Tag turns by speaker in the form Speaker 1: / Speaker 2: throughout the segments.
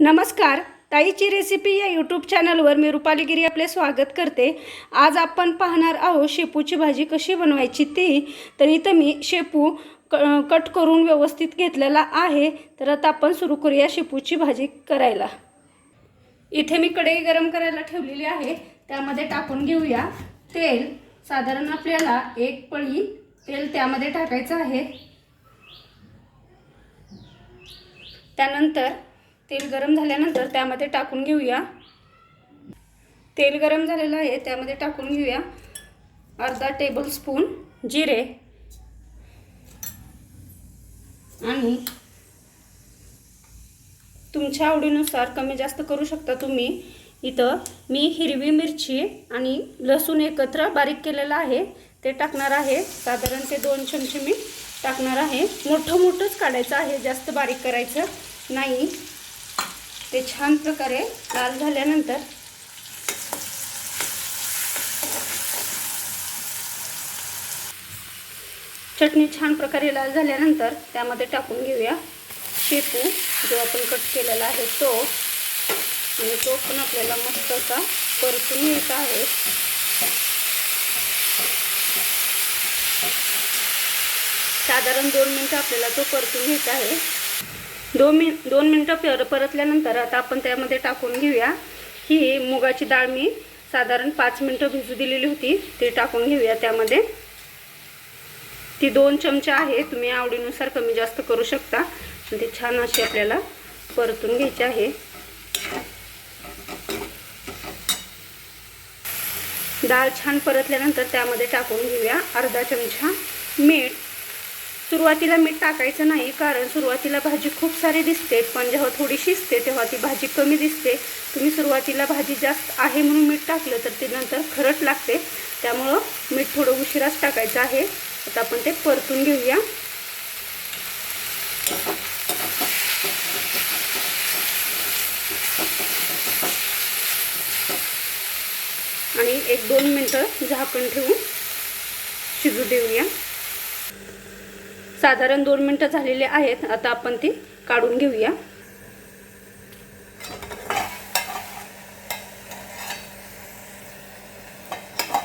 Speaker 1: नमस्कार. ताईची रेसिपी या यूट्यूब चॅनलवर मी रुपाली गिरी आपले स्वागत करते. आज आपण पाहणार आहोत शेपूची भाजी कशी बनवायची ती. तर इथं मी शेपू क कट करून व्यवस्थित घेतलेला आहे. तर आता आपण सुरू करूया शेपूची भाजी करायला. इथे मी कढई गरम करायला ठेवलेली आहे. त्यामध्ये टाकून घेऊया. तेल. साधारण आपल्याला एक पळी तेल त्यामध्ये टाकायचं आहे. त्यानंतर तेल गरम झाल्यानंतर त्यामध्ये टाकून घेऊया. तेल गरम झालेलं आहे त्यामध्ये टाकून घेऊया अर्धा टेबल स्पून जिरे. आणि तुमच्या आवडीनुसार कमी जास्त करू शकता तुम्ही. इथं मी हिरवी मिरची आणि लसूण एकत्र बारीक केलेलं आहे. ते टाकणार आहे. साधारण ते दोन चमचे मी टाकणार आहे. मोठं मोठंच काढायचं आहे जास्त बारीक करायचं नाही. ते छान प्रकारे लाल झाल्यानंतर चटणी छान प्रकारे लाल झाल्यानंतर त्यामध्ये टाकून घेऊया शेपू जो आपण कट केलेला आहे तो. आणि तो पण आपल्याला मस्त असा परतून घ्यायचा आहे. साधारण दोन मिनटं आपल्याला तो परतून घ्यायचा आहे. दोन मिन दोन मिनटं पर परतल्यानंतर आता आपण त्यामध्ये टाकून घेऊया. ही मुगाची डाळ मी साधारण पाच मिनटं भिजू दिलेली होती ती टाकून घेऊया त्यामध्ये. ती दोन चमचे आहे तुम्ही आवडीनुसार कमी जास्त करू शकता. ती छान अशी आपल्याला परतून घ्यायची आहे. डाळ छान परतल्यानंतर त्यामध्ये टाकून घेऊया अर्धा चमचा मीठ. सुरुवातीला मीठ टाकायचं नाही कारण सुरुवातीला भाजी खूप सारी दिसते पण जेव्हा थोडी शिजते तेव्हा ती भाजी कमी दिसते. तुम्ही सुरुवातीला भाजी जास्त आहे म्हणून मीठ टाकलं तर ती नंतर खरट लागते. त्यामुळं मीठ थोडं उशिराच टाकायचं आहे. आता आपण ते परतून घेऊया. आणि एक दोन मिनटं झाकण ठेवून शिजू देऊया. साधारण दोन मिनटं झालेले आहेत. आता आपण ती काढून घेऊया.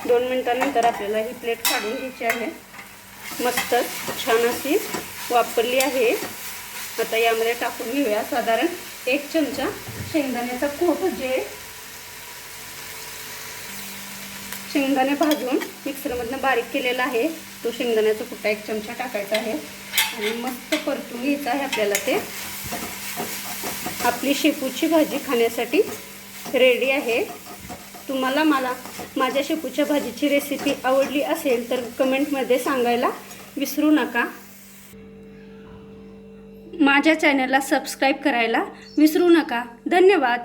Speaker 1: दोन मिनटानंतर आपल्याला ही प्लेट काढून घ्यायची आहे. मस्त छान अशी वापरली आहे. आता यामध्ये टाकून घेऊया. साधारण एक चमचा शेंगदाण्याचा कोट जे शेंगदाणे भाजून मिक्सरमधनं बारीक केलेला आहे. तो शेंगदाण्याचा कुट्टा एक चमचा टाकायचा आहे. आणि मस्त परतून घ्यायचं आहे आपल्याला ते. आपली शेपूची भाजी खाण्यासाठी रेडी आहे. तुम्हाला मला माझ्या शेपूच्या भाजीची रेसिपी आवडली असेल तर कमेंटमध्ये सांगायला विसरू नका. माझ्या चॅनलला सबस्क्राईब करायला विसरू नका. धन्यवाद.